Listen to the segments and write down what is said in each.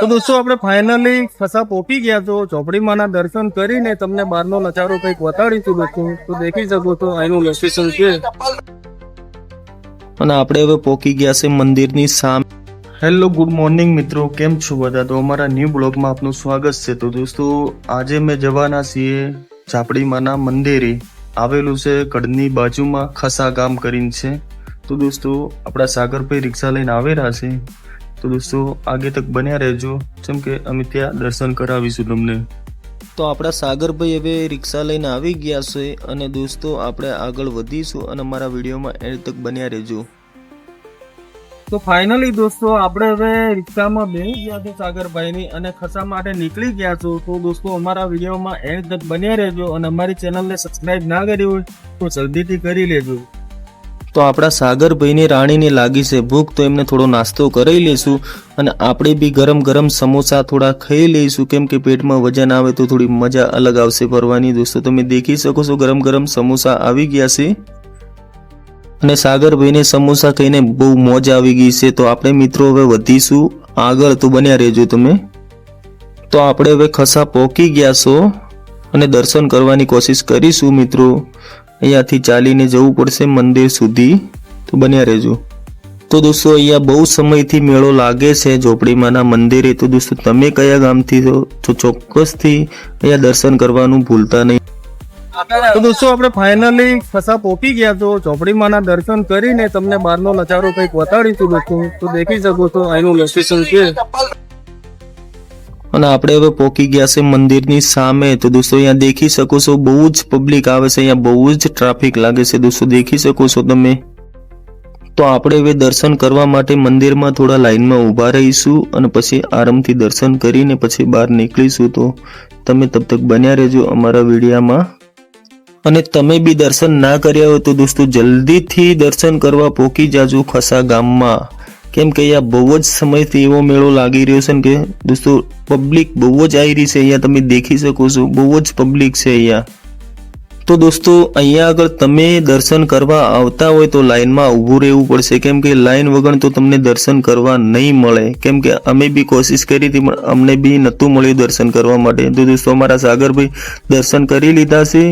તો દોસ્તો આપણે ફાઇનલી ફસા પહોંચી ગયા તો ચોપડીમાંના દર્શન કરીને તમને બહારનો નજારો કંઈક બતાડીશું દોસ્તો. તો દેખી શકો છો અહીંનું લોકેશન છે. અને આપણે હવે પહોંચી ગયા છે મંદિરની સામે. હેલો ગુડ મોર્નિંગ મિત્રો. કેમ છો બધા? તો અમારા ન્યૂ બ્લોગમાં આપનું સ્વાગત છે. તો દોસ્તો આજે મેં જવાના છીએ ઝાપડીમાંના મંદિરે. આવેલું છે કડની બાજુમાં ખસા ગામ કરીને છે. તો દોસ્તો આપણા સાગરભાઈ રિક્ષા લઈને આવેલા છે. તો દોસ્તો આગે તક બન્યા રહેજો. જેમ કે અમે ત્યાં દર્શન કરાવીશું તમને. તો આપણા સાગરભાઈ હવે રિક્ષા લઈને આવી ગયા છે અને દોસ્તો આપણે આગળ વધીશું અને મારા વિડીયોમાં એન્ડ તક બન્યા રહેજો. તો ફાઇનલી દોસ્તો આપણે હવે રિક્ષામાં બેસી ગયા છે સાગરભાઈની અને ખસા માટે નીકળી ગયા છો. તો દોસ્તો અમારા વિડીયોમાં એન્ડ તક બન્યા રહેજો અને અમારી ચેનલને સબસ્ક્રાઇબ ના કરી હોય તો જલ્દીથી કરી લેજો. તો આપણા સાગરભાઈને રાણીને લાગી છે. ભૂખ તો એમને થોડો નાસ્તો કરી લઈશું અને આપણે બી ગરમ ગરમ સમોસા થોડા ખાઈ લઈશું. કેમ કે પેટમાં વજન આવે તો થોડી મજા અલગ આવશે ફરવાની દોસ્તો. તમે દેખી શકો છો ગરમ ગરમ સમોસા આવી ગયા છે. અને સાગરભાઈને સમોસા ખાઈને બહુ મોજ આવી ગઈ છે. તો આપણે મિત્રો હવે વધીશું. આગળ તો બન્યા રહેજો તમે. તો આપણે હવે ખસા પહોંચી ગયા છો. અને દર્શન કરવાની કોશિશ કરીશું મિત્રો. અહીંયાથી ચાલીને જવું પડશે મંદિર સુધી. તો બન્યા રહેજો. તો દોસ્તો, અહીંયા બહુ સમયથી મેળો લાગે છે ઝોપડીમાંના મંદિરે. તો દોસ્તો, તમે કયા ગામથી છો? તો ચોક્કસથી અહીંયા દર્શન કરવાનું ભૂલતા નહીં. તો દોસ્તો, આપણે ફાઇનલી ફસા પોકી ગયા તો ચોપડીમાંના દર્શન કરીને તમને બહારનો નજારો કંઈક બતાડીશું દોસ્તો. તો દેખી શકો છો અહીંનું લોકેશન છે. અને આપણે હવે પહોંચી ગયા છે મંદિરની સામે. તો દોસ્તો, અહીંયા દેખી શકો છો, બહુ જ પબ્લિક આવે છે. અહીંયા બહુ જ ટ્રાફિક લાગે છે. દોસ્તો, દેખી શકો છો તમે. તો આપણે હવે દર્શન કરવા માટે મંદિરમાં થોડા લાઈનમાં ઊભા રહીશું અને પછી આરામથી દર્શન કરીને પછી બહાર નીકળીશું. તો તમે તબ તક બન્યા રહેજો અમારા વિડીયામાં. અને તમે બી દર્શન ના કર્યા હોય તો દોસ્તો, જલ્દીથી દર્શન કરવા પહોંચી જાજો ખસા ગામમાં. કેમ કે અહીંયા બહુ જ સમયથી એવો મેળો લાગી રહ્યો છે ને કે દોસ્તો પબ્લિક બહુ જ આવી રહી છે, અહીંયા તમે દેખી શકો છો, બહુ જ પબ્લિક છે અહીંયા. તો દોસ્તો, અહીંયા આગળ તમે દર્શન કરવા આવતા હોય તો લાઈનમાં ઊભું રહેવું પડશે. કેમ કે લાઈન વગર તો તમને દર્શન કરવા નહીં મળે. કેમ કે અમે બી કોશિશ કરી હતી, પણ અમને બી નહોતું મળ્યું દર્શન કરવા માટે. તો દોસ્તો, અમારા સાગરભાઈ દર્શન કરી લીધા છે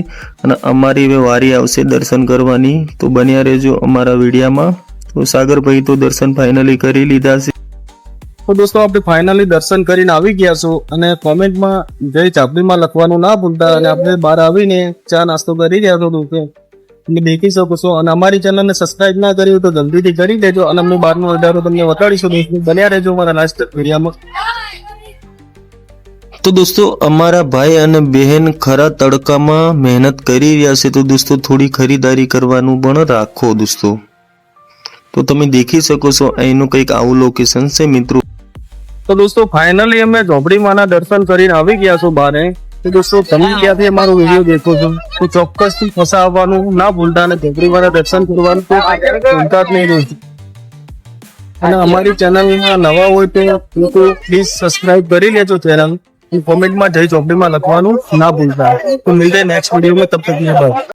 અને અમારી હવે વારી આવશે દર્શન કરવાની. તો બન્યા રહેજો અમારા વિડીયામાં. તો સાગરભાઈ તો દર્શન ફાઇનલી કરી લીધા છે. તો દોસ્તો આપણે ફાઇનલી દર્શન કરીને આવી ગયા છો અને કોમેન્ટમાં જય ચાપડીમાં લખવાનું ના ભૂલતા અને આપણે બહાર આવીને ચા નાસ્તો કરી રહ્યા છો દોસ્તો તમે દેખી શકો છો. અને અમારી ચેનલને સબસ્ક્રાઇબ ના કર્યું તો જલ્દીથી કરી દેજો અને અમે બહારનો વધારો તમને બતાડીશું. દોસ્તો બન્યા રહેજો મારા લાસ્ટ વિડીયામાં. તો દોસ્તો અમારા ભાઈ અને બહેન ખરા તડકામાં મહેનત કરી રહ્યા છે. તો દોસ્તો થોડી ખરીદારી કરવાનું પણ રાખો દોસ્તો. તો તમે દેખી શકો છો, અહીંનું કંઈક આવું લોકેશન છે, મિત્રો. તો દોસ્તો ફાઇનલી અમે ઝોપડીમાંના દર્શન કરીને આવી ગયા છો બારે તો દોસ્તો, તમે ક્યાંથી અમારો વીડિયો દેખો છો? તો ચોક્કસથી ફસાવવાનું ના ભૂલતા, અને ઝોપડીમાંના દર્શન કરવાનું તો ભૂલતા જ નહીં દોસ્તો અને અમારી ચેનલમાં નવા હોય તો પ્લીઝ સબસ્ક્રાઇબ કરી લેજો ચેનલ કોમેન્ટમાં જઈ ચોપડીમાં લખવાનું, ના ભૂલતા. તો મિલતે નેક્સ્ટ વિડીયોમાં તબ તક બાય